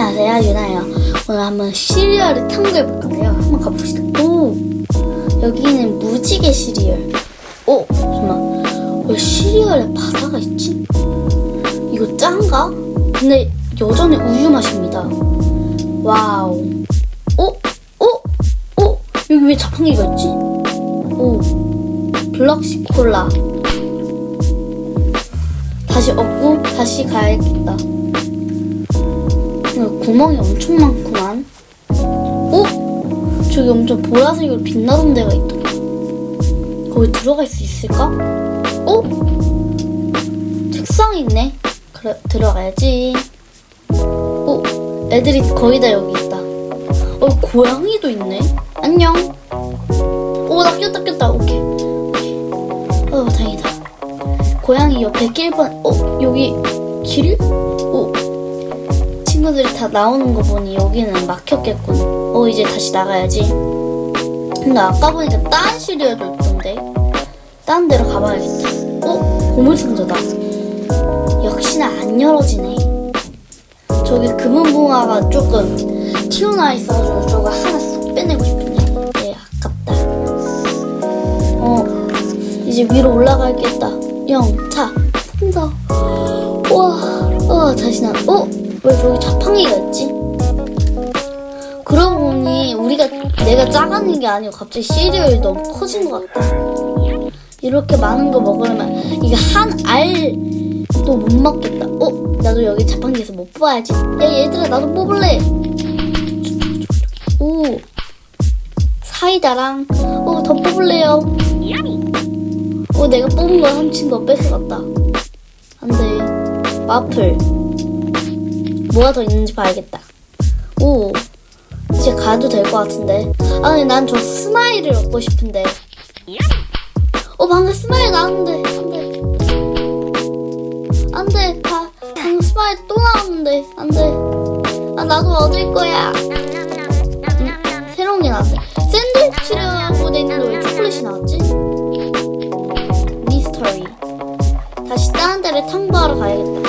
안녕하세요 유나예요 오늘 한번 시리얼을 탐구해 볼 건데요 한번 가봅시다 오 여기는 무지개 시리얼 오 잠깐만 왜 시리얼에 바다가 있지? 이거 짠가? 근데 여전히 우유 맛입니다 와우 오? 오? 오? 여기 왜 자판기가 있지? 오 블럭시 콜라 다시 얻고 다시 가야겠다 어, 구멍이 엄청 많구만. 어? 저기 엄청 보라색으로 빛나던 데가 있다. 거기 들어갈 수 있을까? 어? 책상이 있네. 그래, 들어가야지. 어? 애들이 거의 다 여기 있다. 어, 고양이도 있네. 안녕. 오, 나 꼈다, 꼈다. 오케이. 어, 다행이다. 고양이 옆에 낄 뻔, 어, 여기 길? 어, 친구들이 다 나오는 거 보니 여기는 막혔겠군. 어, 이제 다시 나가야지. 근데 아까 보니까 딴 시리얼도 있던데. 딴 데로 가봐야겠다. 어? 보물상자다. 역시나 안 열어지네. 저기 금은붕어가 조금 튀어나와 있어가지고 저거 하나 쏙 빼내고 싶은데. 예, 아깝다. 어, 이제 위로 올라가야겠다. 영 차, 풍더. 우와, 어, 다시 나, 어? 왜 저기 자판기가 있지? 그러고 보니 우리가 내가 작아진 게 아니고 갑자기 시리얼이 너무 커진 것 같다. 이렇게 많은 거 먹으려면 이게 한 알도 못 먹겠다. 어? 나도 여기 자판기에서 못 뽑아야지. 야 얘들아 나도 뽑을래. 오 사이다랑 어더 뽑을래요. 어 내가 뽑은 거한 친구가 뺏어갔다. 안돼 마플. 뭐가 더 있는지 봐야겠다. 오, 이제 가도 될 것 같은데. 아, 근데 난 저 스마일을 얻고 싶은데. 어, 방금 스마일 나왔는데. 안 돼. 안 돼. 다, 방금 스마일 또 나왔는데. 안 돼. 아, 나도 얻을 거야. 음, 새로운 게 나왔어. 샌드위치라고 돼 있는데 왜 초콜릿이 나왔지? 미스터리. 다시 다른 데를 탐구하러 가야겠다.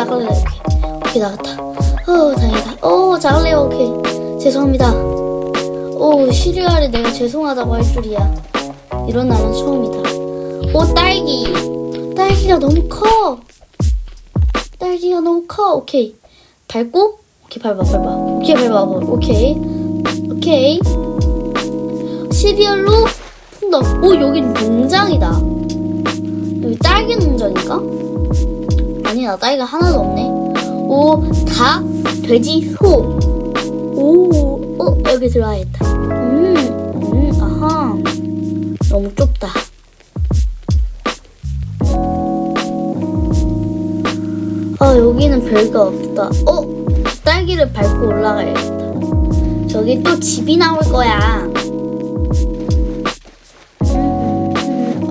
나갈래. 오케이. 오케이, 나갔다. 어, 다행이다. 오, 잘할래요, 오케이. 죄송합니다. 오, 시리얼에 내가 죄송하다고 할 줄이야. 이런 날은 처음이다. 오, 딸기. 딸기가 너무 커. 딸기가 너무 커. 오케이. 밟고, 오케이, 밟아, 밟아. 오케이, 밟아, 오케이. 오케이. 시리얼로 풍덩. 오, 여긴 농장이다. 여기 딸기 농장인가? 아니야, 딸기가 하나도 없네. 오, 닭, 돼지, 소. 오, 어, 여기 들어와야겠다. 음, 음, 아하. 너무 좁다. 아, 여기는 별거 없다. 어, 딸기를 밟고 올라가야겠다. 저기 또 집이 나올 거야.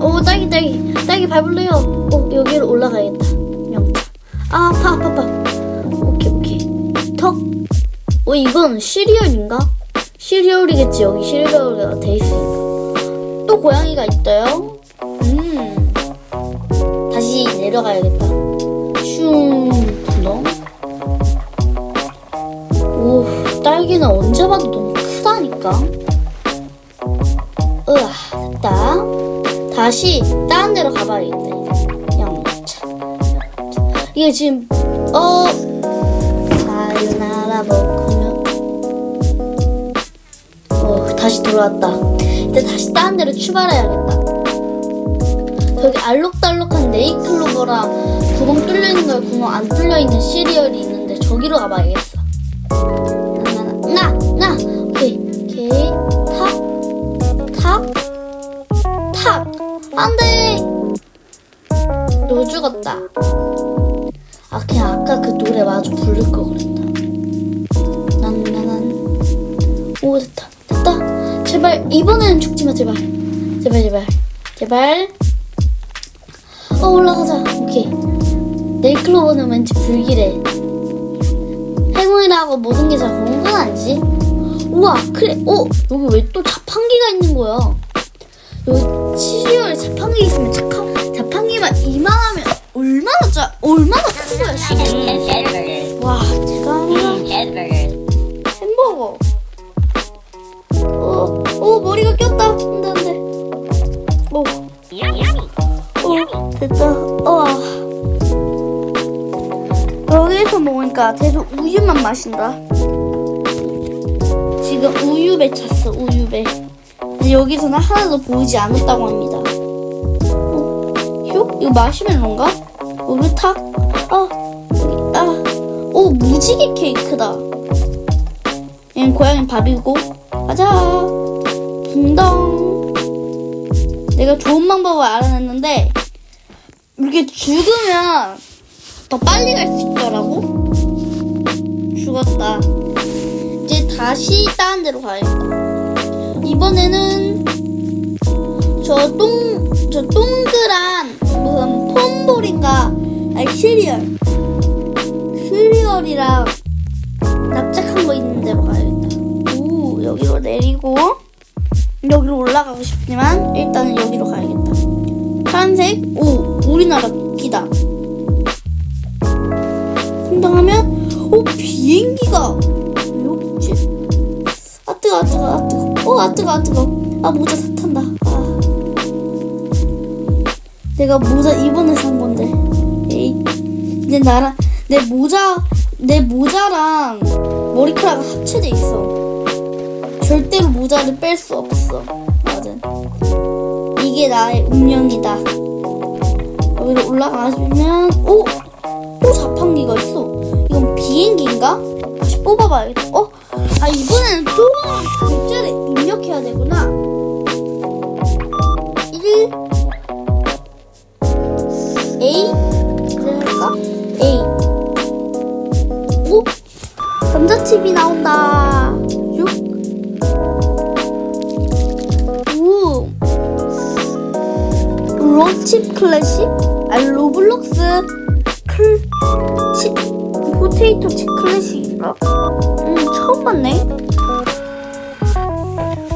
오 딸기 딸기 딸기 밟을래요. 오 여기로 올라가야겠다. 아 아파 아파 아파. 오케이 오케이. 턱. 오 이건 시리얼인가? 시리얼이겠지 여기 시리얼이 돼 있으니까. 또 고양이가 있어요. 음. 다시 내려가야겠다. 슝 분동. 오 딸기는 언제 봐도 너무 크다니까. 으아 됐다. 다시 다른 데로 가봐야겠다. 이게 지금 어 사유나라 먹으면 어 다시 돌아왔다. 이제 다시 다른 데로 출발해야겠다. 저기 알록달록한 네이클로버랑 구멍 뚫려 있는 거에 구멍 안 뚫려 있는 시리얼이 있는데 저기로 가봐야겠어. 제발 이번에는 죽지마 제발. 제발 제발. 제발. 어 올라가자. 오케이. 네이클로버는 왠지 불길해. 행운이라고 모든 게다 좋은 건 아니지? 우와 그래. 어 여기 왜 또 자판기가 있는 거야? 여기 시리얼 자판기 있으면 착한 자판기만 이만하면 얼마나 짜 얼마나 쌌어요 우유만 마신다. 지금 우유배 찼어, 우유배. 여기서는 하나도 보이지 않았다고 합니다. 어? 휴? 이거 마시멜로인가? 여기 탁? 아, 여기, 아. 오, 무지개 케이크다. 얘는 고양이 밥이고. 가자. 붕덩. 내가 좋은 방법을 알아냈는데, 이렇게 죽으면 더 빨리 갈 수 있더라고. 죽었다. 이제 다시 다른 데로 가야겠다. 이번에는 저 똥, 저 동그란 무슨 폼볼인가, 아니 시리얼. 시리얼이랑 납작한 거 있는 데로 가야겠다. 오, 여기로 내리고, 여기로 올라가고 싶지만, 일단은 여기로 가야겠다. 파란색, 오, 우리나라 국기다. 성당하면, 오, 비행기가, 왜 있지? 아, 뜨거, 아, 뜨거, 아, 뜨거. 어, 아, 뜨거, 아, 뜨거. 아, 모자 다 탄다. 아. 내가 모자 이번에 산 건데. 에이. 근데 나랑, 내 모자, 내 모자랑 머리카락 합체돼 있어. 절대로 모자를 뺄 수 없어. 나는. 이게 나의 운명이다. 여기로 올라가시면, 오! 오, 자판기가 있어. 비행기인가? 다시 뽑아봐야겠다. 어? 아, 이번에는 또 글자를 입력해야 되구나. 1, A, 그럴까? A. 오! 감자칩이 나온다. 6. 오! 로칩 클래식? 아, 로블록스 클, 치, 포테이토 칩 클래식인가? 음, 처음 봤네.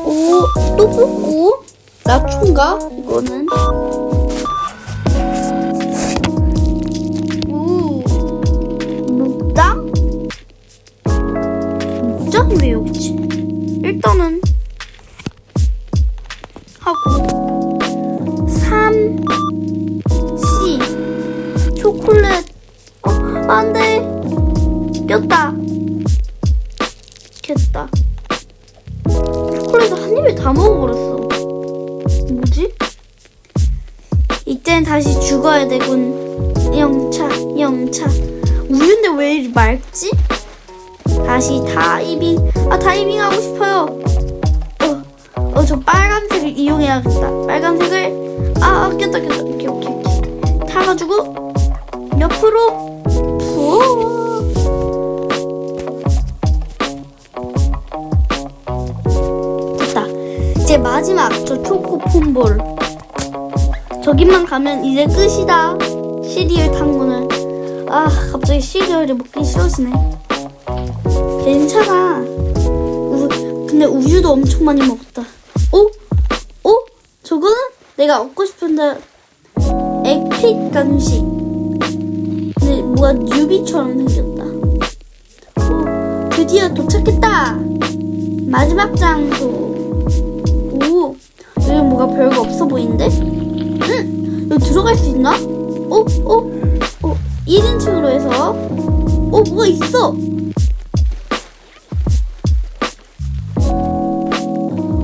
오, 또 뽑고. 나초인가? 이거는. 오, 목장? 목장이 왜 여기 있지? 일단은 하고 영차 우유인데 왜 이리 맑지? 다시 다이빙 아 다이빙 하고 싶어요 어, 어, 저 빨간색을 이용해야겠다. 빨간색을, 아, 아, 꼈다, 꼈다. 오케이, 오케이, 오케이. 타가지고, 옆으로. 이제 마지막, 저 초코 폼볼. 저기만 가면 이제 끝이다. 시리얼 탐구는. 아, 갑자기 시리얼이 먹기 싫어지네. 괜찮아. 우, 근데 우유도 엄청 많이 먹었다. 어? 어? 저거는 내가 얻고 싶은데 에픽 간식. 근데 뭐가 뉴비처럼 생겼다. 오, 드디어 도착했다. 마지막 장소. 오, 여기 뭐가 별거 없어 보이는데? 응, 여기 들어갈 수 있나? 어, 어, 어, 1인칭으로 해서. 어, 뭐가 있어?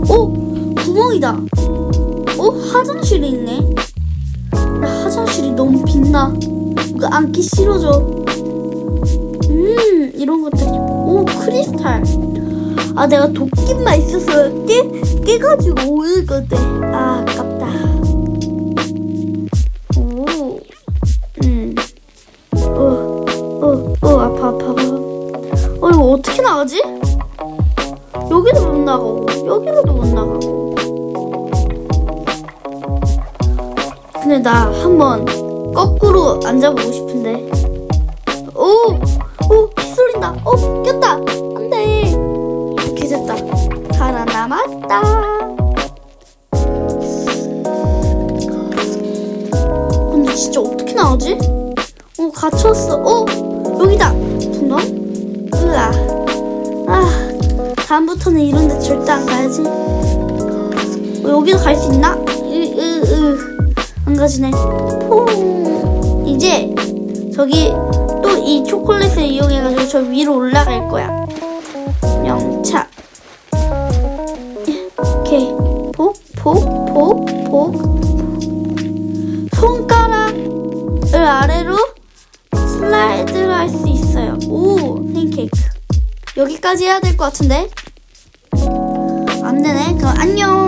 어, 구멍이다. 어, 화장실이 있네. 나 화장실이 너무 빛나. 이거 앉기 싫어져. 음, 이런 것들. 오, 크리스탈. 아, 내가 도끼만 있어서 깨, 깨가지고 오일 건데. 아, 아깝다. 나가지? 여기도 못 나가고 여기로도 못 나가고 근데 나 한번 거꾸로 앉아보고 싶은데 오! 오! 피 쏠린다 어! 꼈다! 안돼 이렇게 됐다 살아남았다 근데 진짜 어떻게 나오지? 어 갇혔어 어! 여기다! 분원? 으아 아 다음부터는 이런 데 절대 안 가야지. 어, 여기도 갈 수 있나? 으, 으, 으. 안 마찬가지네. 퐁. 이제 저기 또 이 초콜릿을 이용해가지고 저 위로 올라갈 거야. 영차. 오케이. 폭, 폭, 폭, 폭. 손가락을 아래로 슬라이드를 할 수 있어요. 오, 팬케이크. 여기까지 해야 될 것 같은데? 안녕.